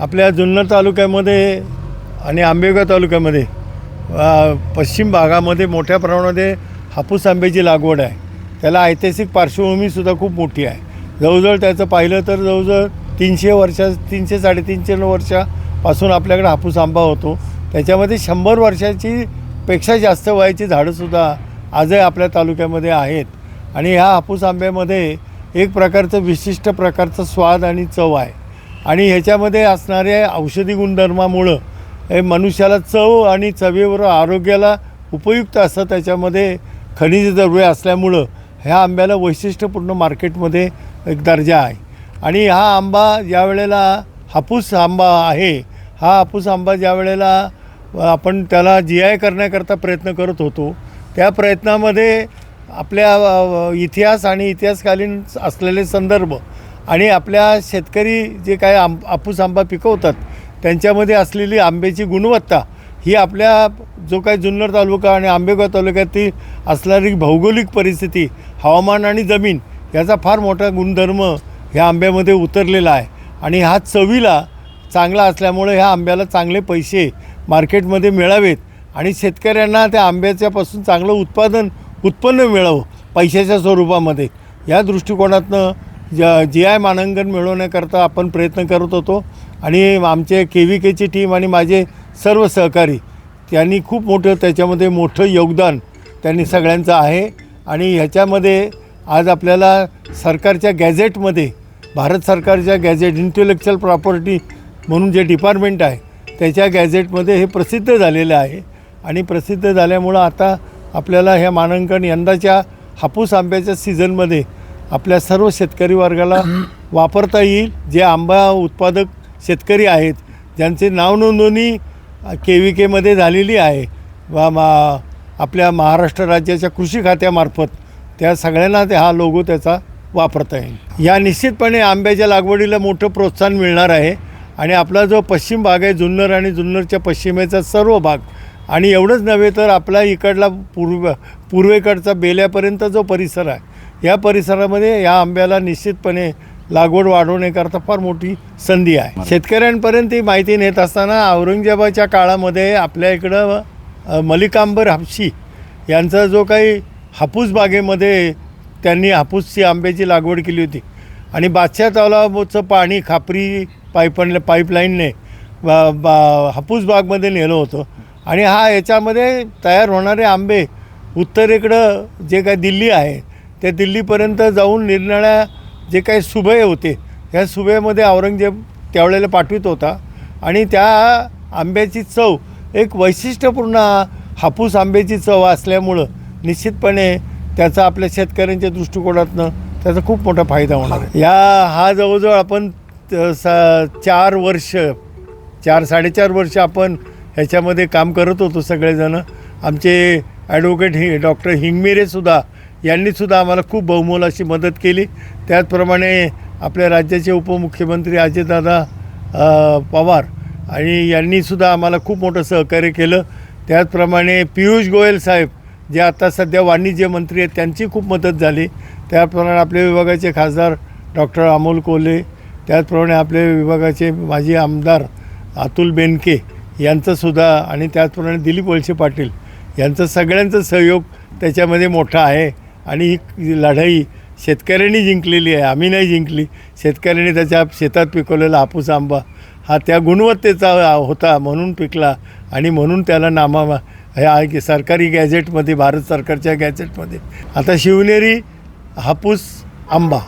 आपल्या जुन्नर तालुक्यामध्ये आणि आंबेगाव तालुक्यामध्ये पश्चिम भागामध्ये मोठ्या प्रमाणामध्ये हापूस आंब्याची लागवड आहे. त्याला ऐतिहासिक पार्श्वभूमीसुद्धा खूप मोठी आहे. जवळजवळ त्याचं पाहिलं तर जवळजवळ तीनशे वर्षा तीनशे साडेतीनशे वर्षापासून आपल्याकडे हापूस आंबा होतो. त्याच्यामध्ये शंभर वर्षाची पेक्षा जास्त वयाची झाडंसुद्धा आजही आपल्या तालुक्यामध्ये आहेत. आणि ह्या हापूस आंब्यामध्ये एक प्रकारचं विशिष्ट प्रकारचं स्वाद आणि चव आहे. आणि ह्याच्यामध्ये असणाऱ्या औषधी गुणधर्मामुळं हे मनुष्याला चव आणि चवीवर आरोग्याला उपयुक्त असं त्याच्यामध्ये खनिज द्रव्य असल्यामुळं ह्या आंब्याला वैशिष्ट्यपूर्ण मार्केटमध्ये एक दर्जा आहे. आणि हा आंबा ज्या वेळेला हापूस आंबा आहे हा हापूस आंबा ज्या वेळेला आपण त्याला जी आय करण्याकरता प्रयत्न करत होतो त्या प्रयत्नामध्ये आपल्या इतिहास आणि इतिहासकालीन असलेले संदर्भ आणि आपल्या शेतकरी जे काय आंब आपूस आंबा पिकवतात त्यांच्यामध्ये असलेली आंब्याची गुणवत्ता ही आपल्या जो काही जुन्नर तालुका आणि आंबेगाव तालुक्यातील असणारी भौगोलिक परिस्थिती हवामान आणि जमीन याचा फार मोठा गुणधर्म ह्या आंब्यामध्ये उतरलेला आहे. आणि हा चवीला चांगला असल्यामुळे ह्या आंब्याला चांगले पैसे मार्केटमध्ये मिळावेत आणि शेतकऱ्यांना त्या आंब्याच्यापासून चांगलं उत्पादन उत्पन्न मिळावं पैशाच्या स्वरूपामध्ये. या दृष्टिकोनातनं ज जी आय मानांकन मिळवण्याकरता आपण प्रयत्न करत होतो. आणि आमचे के व्ही केची टीम आणि माझे सर्व सहकारी त्यांनी खूप मोठं त्याच्यामध्ये मोठं योगदान त्यांनी सगळ्यांचं आहे. आणि ह्याच्यामध्ये आज आपल्याला सरकारच्या गॅझेटमध्ये भारत सरकारच्या गॅझेट इंटेलेक्च्युअल प्रॉपर्टी म्हणून जे डिपार्टमेंट आहे त्याच्या गॅझेटमध्ये हे प्रसिद्ध झालेलं आहे. आणि प्रसिद्ध झाल्यामुळं आता आपल्याला ह्या मानांकन यंदाच्या हापूस आंब्याच्या सीझनमध्ये आपल्या सर्व शेतकरी वर्गाला वापरता येईल. जे आंबा उत्पादक शेतकरी आहेत ज्यांचे नावनोंदणी के व्ही केमध्ये झालेली आहे. वा मा आपल्या महाराष्ट्र राज्याच्या कृषी खात्यामार्फत त्या सगळ्यांना ते हा लोगो त्याचा वापरता येईल. या निश्चितपणे आंब्याच्या लागवडीला मोठं प्रोत्साहन मिळणार आहे आणि आपला जो पश्चिम भाग आहे जुन्नर आणि जुन्नरच्या पश्चिमेचा सर्व भाग आणि एवढंच नव्हे तर आपला इकडला पूर्व पूर्वेकडचा बेल्यापर्यंत जो परिसर आहे या परिसरामध्ये या आंब्याला निश्चितपणे लागवड वाढवण्याकरता फार मोठी संधी आहे. शेतकऱ्यांपर्यंत ही माहिती नेत असताना औरंगजेबाच्या काळामध्ये आपल्या इकडं मलिकांबर हापशी यांचा जो काही हापूस बागेमध्ये त्यांनी हापूसची आंब्याची लागवड केली होती. आणि बादशाह तलावाचं पाणी खापरी पाईपन पाईपलाईनने बा बा हापूस बागमध्ये नेलं होतं. आणि हा याच्यामध्ये तयार होणारे आंबे उत्तरेकडं जे काही दिल्ली आहे त्या दिल्लीपर्यंत जाऊन निरनिळ्या जे काही सुभे होते ह्या सुभेमध्ये औरंगजेब त्यावेळेला पाठवित होता. आणि त्या आंब्याची चव एक वैशिष्ट्यपूर्ण हापूस आंब्याची चव असल्यामुळं निश्चितपणे त्याचा आपल्या शेतकऱ्यांच्या दृष्टिकोनातनं त्याचा खूप मोठा फायदा होणार आहे. या हा जवळजवळ आपण त- चार वर्ष चार साडेचार वर्ष आपण ह्याच्यामध्ये काम करत होतो सगळेजणं. आमचे ॲडव्होकेट हि डॉक्टर हिंगमिरेसुद्धा यांनीसुद्धा आम्हाला खूप बहुमोल अशी मदत केली. त्याचप्रमाणे आपल्या राज्याचे उपमुख्यमंत्री अजितदादा पवार आणि यांनीसुद्धा आम्हाला खूप मोठं सहकार्य केलं. त्याचप्रमाणे पियुष गोयल साहेब जे आता सध्या वाणिज्य मंत्री आहेत त्यांची खूप मदत झाली. त्याचप्रमाणे आपल्या विभागाचे खासदार डॉक्टर अमोल कोल्हे त्याचप्रमाणे आपले विभागाचे माजी आमदार अतुल बेनके यांचंसुद्धा आणि त्याचप्रमाणे दिलीप वळसे पाटील यांचं सगळ्यांचं सहयोग त्याच्यामध्ये मोठा आहे. आणि ही लढाई शेतकऱ्यांनी जिंकलेली आहे आम्ही नाही जिंकली. शेतकऱ्यांनी त्याच्या शेतात पिकवलेला हापूस आंबा हा त्या गुणवत्तेचा होता म्हणून पिकला आणि म्हणून त्याला नामा ह्या सरकारी गॅझेटमध्ये भारत सरकारच्या गॅझेटमध्ये. आता शिवनेरी हापूस आंबा.